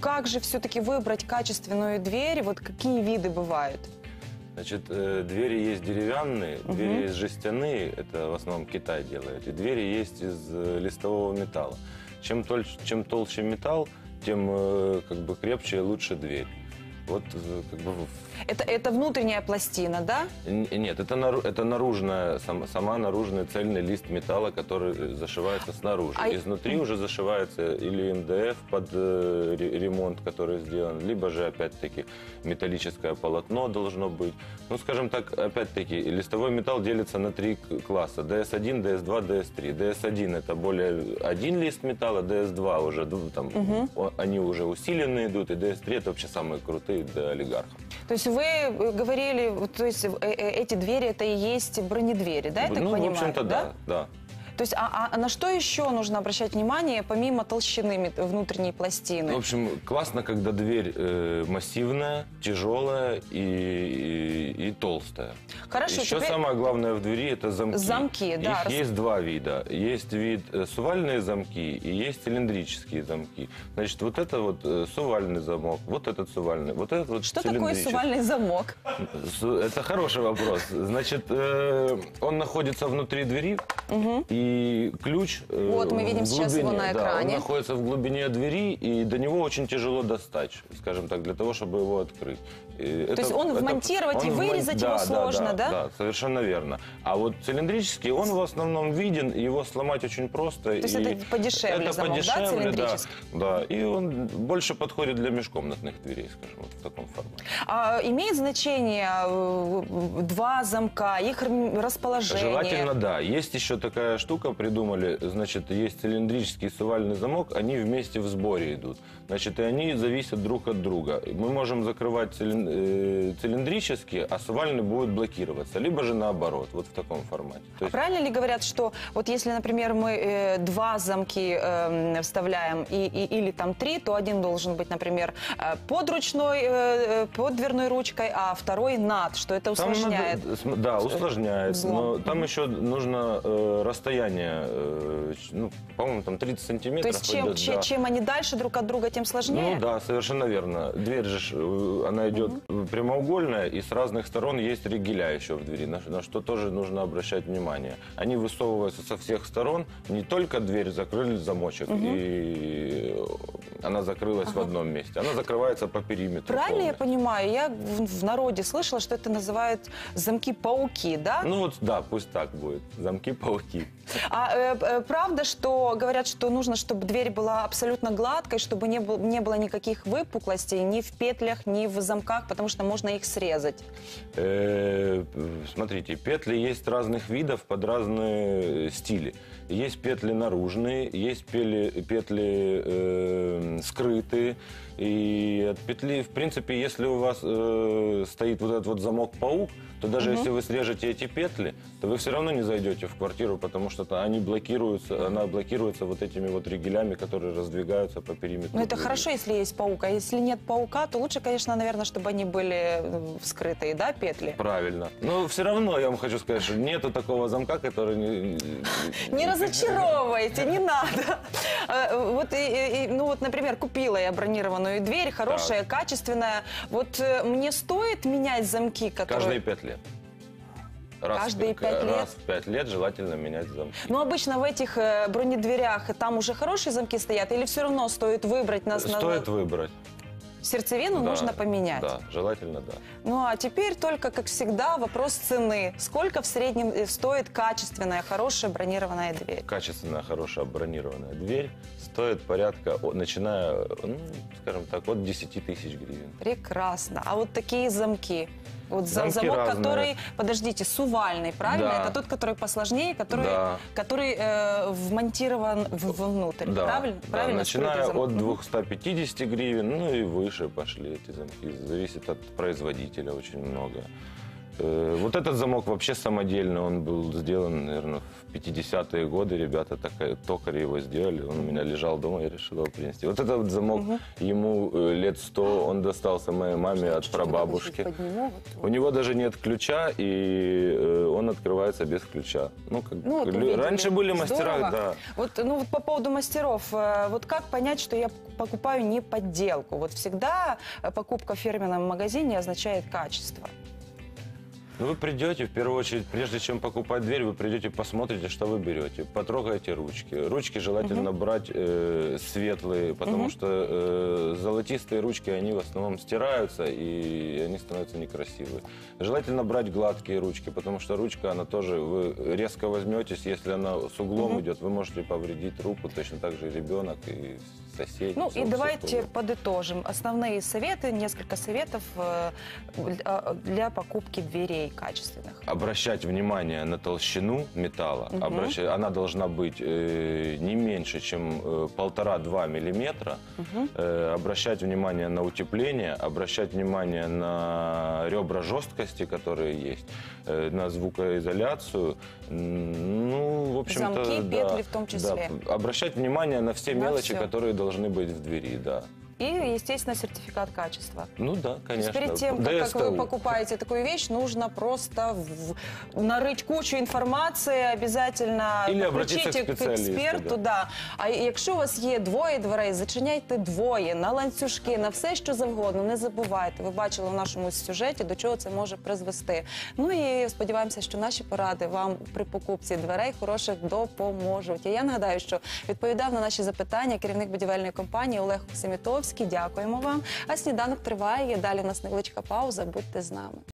как же все-таки выбрать качественную дверь? Вот какие виды бывают? Значит, э, двери есть деревянные, Мгм. двери есть жестяные, это в основном Китай делает, и двери есть из э, листового металла. Чем, толь- чем толще металл, тем э, как бы крепче и лучше дверь. Вот э, как бы Это, это внутренняя пластина, да? Н- Нет, это, нару- это наружная, сам- сама наружный цельный лист металла, который э, зашивается снаружи. А- Изнутри уже зашивается или МДФ под э, ре- ремонт, который сделан, либо же, опять-таки, металлическое полотно должно быть. Ну, скажем так, опять-таки, листовой металл делится на три класса. DS1, DS2, DS3. DS1 это более один лист металла, DS2 уже там, о- они уже усиленные идут, и DS3 это вообще самые крутые для олигархов. То есть вы э, говорили, то есть э, э, эти двери это и есть бронедвери, да, я так ну, понимаю? в общем-то, да, да. То есть, а, а на что еще нужно обращать внимание, помимо толщины внутренней пластины? В общем, классно, когда дверь э, массивная, тяжелая и, и, и толстая. Хорошо, Еще теперь- самое главное в двери это замки. Замки, да, Их рас- есть два вида. Есть вид э, сувальные замки и есть цилиндрические замки. Значит, вот это вот э, сувальный замок, вот этот сувальный, вот этот вот Что такое сувальный замок? Это хороший вопрос. Значит, э, он находится внутри двери, и ключ э, Вот мы видим в сейчас его глубине, на да, экране. он находится в глубине двери, и до него очень тяжело достать, скажем так, для того, чтобы его открыть. И есть он вмонтировать и он вырезать его сложно, да? Да, совершенно верно. А вот цилиндрический, он в основном виден, и его сломать очень просто. То есть это подешевле это замок, да, подешевле, да, цилиндрический? да, и он больше подходит для межкомнатных дверей, скажем, вот в таком формате. А, имеет значение э, два замка, их расположение? Желательно, да. Есть еще такая штука, придумали, значит, есть цилиндрический и сувальный замок, они вместе в сборе идут. Значит, и они зависят друг от друга. Мы можем закрывать цилин- э, цилиндрический, а сувальный будет блокироваться. Либо же наоборот, вот в таком формате. То есть- Правильно ли говорят, что вот если, например, мы э, два замки эм, вставляем и, и- или там три, то один должен быть, например, э, под ручной, э, э, под дверной ручкой, а второй над, что это Там усложняет. надо- см- да, усложняет. взлом. Но там еще нужно э, расстояние, э, ну, по-моему, там 30 То сантиметров. есть чем, идет, че- да. чем они дальше друг от друга, тем сложнее? Ну да, совершенно верно. Дверь же, э, она идет прямоугольная, и с разных сторон есть ригеля еще в двери, на, на что тоже нужно обращать внимание. Они высовываются со всех сторон, не только дверь закрыли замочек, и она закрылась в одном месте, она закрывается по периметру. Правильно я полностью. понимаю? Я в, в народе слышала, что это называют замки-пауки, да? Ну вот да, пусть так будет. Замки-пауки. А э, э, правда, что говорят, что нужно, чтобы дверь была абсолютно гладкой, чтобы не, был- не было никаких выпуклостей ни в петлях, ни в замках, потому что можно их срезать. Э, Смотрите, петли есть разных видов под разные стили. Есть петли наружные, есть петли, петли э, скрытые. И от петли, в принципе, если у вас э, стоит вот этот вот замок-паук, то даже если вы срежете эти петли, то вы все равно не зайдете в квартиру, потому что то они блокируются, она блокируется вот этими вот ригелями, которые раздвигаются по периметру. Ну, это двери. хорошо, если есть паук. А если нет паука, то лучше, конечно, наверное, чтобы они были вскрытые, да, петли? Правильно. Но все равно я вам хочу сказать, что нету такого замка, который не, Не разочаровывайте, не надо. Вот, и- и- ну вот, например, купила я бронированную дверь, хорошая, качественная. Вот э, мне стоит менять замки, которые... Каждые пять лет. Раз, Каждые пять лет? Раз в пять лет желательно менять замки. Ну, обычно в этих э, бронедверях там уже хорошие замки стоят, или все равно стоит выбрать нас на- Стоит выбрать. Сердцевину, Да, нужно поменять. Да, желательно, да. Ну, а теперь только, как всегда, вопрос цены. Сколько в среднем э, стоит качественная, хорошая бронированная дверь? Качественная, хорошая бронированная дверь стоит порядка, начиная, ну, скажем так, от 10 тысяч гривен. Прекрасно. А вот такие замки? Вот за- Замки замок, разные. который, подождите, сувальный, правильно? Да. Это тот, который посложнее, который, Да. который э, вмонтирован в- вовнутрь, Да, правильно? да, правильно начиная от Мгм. 250 гривен, ну и выше пошли эти замки. Зависит от производителя очень много. Э, Вот этот замок вообще самодельный, он был сделан, наверное, в 50-е годы. Ребята такая, токари его сделали, он у меня лежал дома, я решил его принести. Вот этот замок, ему э, лет 100, он достался моей маме от прабабушки. Подниму, вот, У него даже нет ключа, и э, он открывается без ключа. Ну, как, Ну, вот увидели. раньше были мастера, Здорово. да. Вот, ну, вот по поводу мастеров, вот как понять, что я покупаю не подделку? Вот всегда покупка в фирменном магазине означает качество. Ну, вы придете, в первую очередь, прежде чем покупать дверь, вы придете, посмотрите, что вы берете. Потрогаете ручки. Ручки желательно брать э, светлые, потому что э, золотистые ручки, они в основном стираются, и они становятся некрасивые. Желательно брать гладкие ручки, потому что ручка, она тоже, вы резко возьметесь, если она с углом идет, вы можете повредить руку, точно так же и ребенок, и соседи. Ну и давайте подытожим. Основные советы, несколько советов э, э, для покупки дверей качественных. обращать внимание на толщину металла. Обращать, она должна быть э, не меньше, чем э, полтора-два миллиметра. Э, обращать внимание на утепление, обращать внимание на ребра жесткости, которые есть, э, на звукоизоляцию. Ну, в общем-то, Замки, да, петли в том числе. да. Обращать внимание на все На мелочи, всё. которые должны быть в двери, да. И, естественно, сертификат качества. Ну да, конечно. перед тем, как, как вы покупаете такую вещь, нужно просто в- нарыть кучу інформації, обязательно Или обратиться включите к спеціалісту, експерту. Да. А якщо у вас є двоє дверей, зачиняйте двоє на ланцюжки, на все, що завгодно. Не забувайте. Ви бачили в нашому сюжеті, до чого це може призвести. Ну і сподіваємося, що наші поради вам при покупці дверей хороших допоможуть. І я нагадаю, що відповідав на наші запитання керівник будівельної компанії Олег Семітовський. Дякуємо вам. А сніданок триває. Далі у нас невеличка пауза. Будьте з нами.